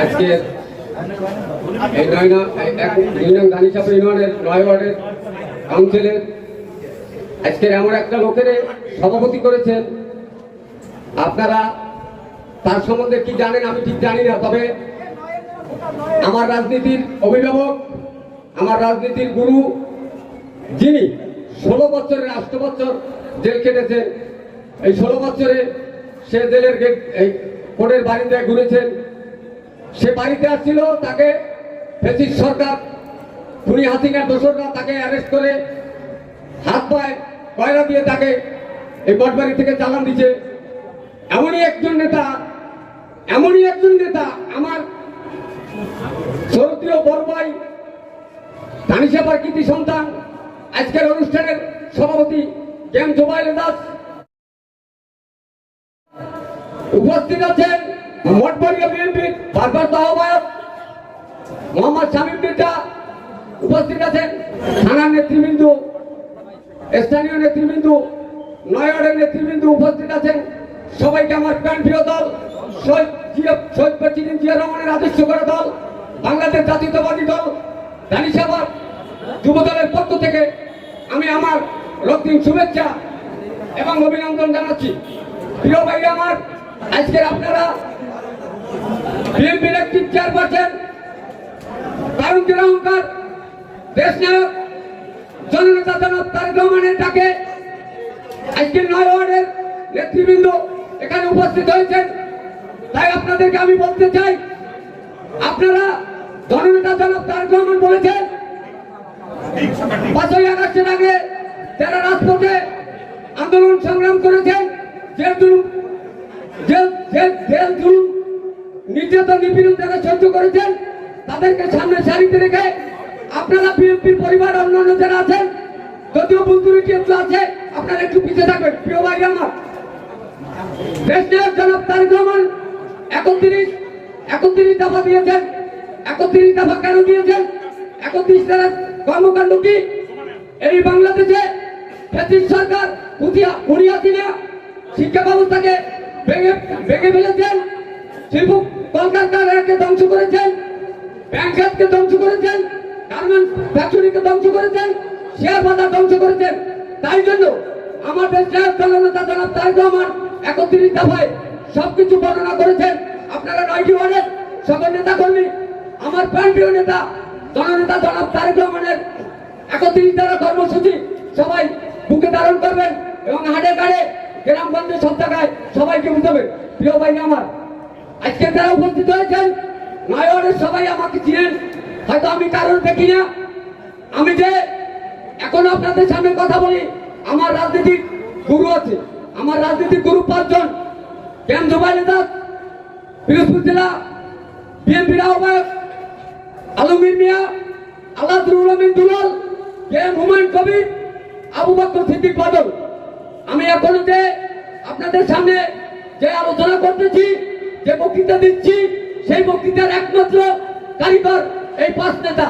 আজকে এই নয় দুই নং দানিসাপুর ইউনিয়নের নয় ওয়ার্ডের কাউন্সিলের আজকের এমন একটা লোকের সভাপতি করেছেন। আপনারা তার সম্বন্ধে কি জানেন আমি ঠিক জানি না, তবে আমার রাজনীতির অভিভাবক, আমার রাজনীতির গুরু যিনি ষোলো বছরের, আষ্ট বছর জেল কেটেছেন এই ষোলো বছরে সে জেলের গেট, এই কোর্টের বাড়িতে ঘুরেছেন। সে বাড়িতে আসছিল, তাকে ফেসিস সরকার খুনি হাসিনার দোসররা তাকে অ্যারেস্ট করে হাত পায় কয়লা দিয়ে তাকে এই বটবাড়ি থেকে চালান দিচ্ছে এমনই একজন নেতা, এমনই একজন নেতা আমার শরতীয় বড় ভাই ধানিসাপার কৃতি সন্তান, আজকের অনুষ্ঠানের সভাপতি জ্ঞান জোবাইল দাস উপস্থিত আছেন। মঠবাড়িয়া বিএনপির ভারপ্রাপ্ত আহ্বায়ক মোহাম্মদ শামীম মির্জা উপস্থিত আছেন। থানার নেতৃবৃন্দ, স্থানীয় নেতৃবৃন্দ নয়নের নেতৃবৃন্দ উপস্থিত আছেন। সবাইকে আমার প্রাণ প্রিয় দল, শহীদ শহীদ প্রেসিডেন্ট জিয়া দল, বাংলাদেশ জাতীয়তাবাদী দল দানিসাবার যুব দলের থেকে আমি আমার রক্তিম শুভেচ্ছা এবং অভিনন্দন জানাচ্ছি। প্রিয় ভাই আমার, আজকের আপনারা বিএনপির একটি চেয়ারপারসন কারণ অহংকার, দেশ নায়ক, জননেতা জনাব তারেক রহমানের ডাকে আজকে নয় ওয়ার্ডের নেতৃবৃন্দ এখানে উপস্থিত হয়েছেন। তাই আপনাদেরকে আমি বলতে চাই, আপনারা জননেতা জনাব তারেক রহমান বলেছেন, পাঁচই আগস্টের আগে যারা রাজপথে আন্দোলন সংগ্রাম করেছেন, জেল জুলুম, জেল জেল জেল জুলুম নির্যাতন নিপীড়ন যারা সহ্য করেছেন, তাদেরকে সামনে সারিতে রেখে আপনারা বিএনপির পরিবার, অন্যান্য যারা আছেন, যদিও বুলতুরিটি একটু আছে, আপনারা একটু পিছিয়ে থাকবেন। প্রিয় ভাই, আমার দেশ নায়ক জনাব তারেক রহমান একত্রিশ একত্রিশ দফা দিয়েছেন। একত্রিশ দফা কেন দিয়েছেন? একত্রিশ ধারার কর্মকাণ্ড কি? এই বাংলাদেশে ফেসিস সরকার কুতিয়া কুড়িয়া দিনে শিক্ষা ব্যবস্থাকে ভেঙে ভেঙে ফেলেছেন। শিল্প কলকারখানাকে ধ্বংস করেছেন ব্যাংক ধ্বংস করেছেন, গার্মেন্টস ফ্যাক্টরিকে ধ্বংস করেছেন, শেয়ার বাজার ধ্বংস করেছেন। তাই জন্য আমাদের শেয়ার চালানোটা জনাব তারেক রহমান একত্রিশ দফায় সবকিছু বর্ণনা করেছেন। আপনারা নয়টি ওয়ার্ডের সকল নেতা কর্মী আমার প্রাণপ্রিয় নেতা, জননেতা জনাব তারেক রহমানের একত্রিশ দ্বারা কর্মসূচি সবাই বুকে ধারণ করবেন এবং হাটে গাড়ে গ্রামগঞ্জে সব জায়গায় সবাইকে বুঝাবেন প্রিয় ভাই আমার আজকে যারা উপস্থিত হয়েছেন নয়নের সবাই আমাকে চিনেন। হয়তো আমি কারণ দেখি না। আমি যে এখন আপনাদের সামনে কথা বলি, আমার রাজনীতিক গুরু আছে। আমার রাজনীতিক গুরু পাঁচজন। কেন জোবাইল দাস পিরোজপুর জেলা বিএনপির আহ্বায়ক আলমগীর মিয়া আল্লাহুল আমিন দুলাল এম হুমায়ুন কবির, আবু বকর সিদ্দিক বাদল। আমি এখনও যে আপনাদের সামনে যে আলোচনা করতেছি যে বক্তৃতা দিচ্ছি সেই বক্তৃতার একমাত্র কারিগর এই পাঁচ নেতা।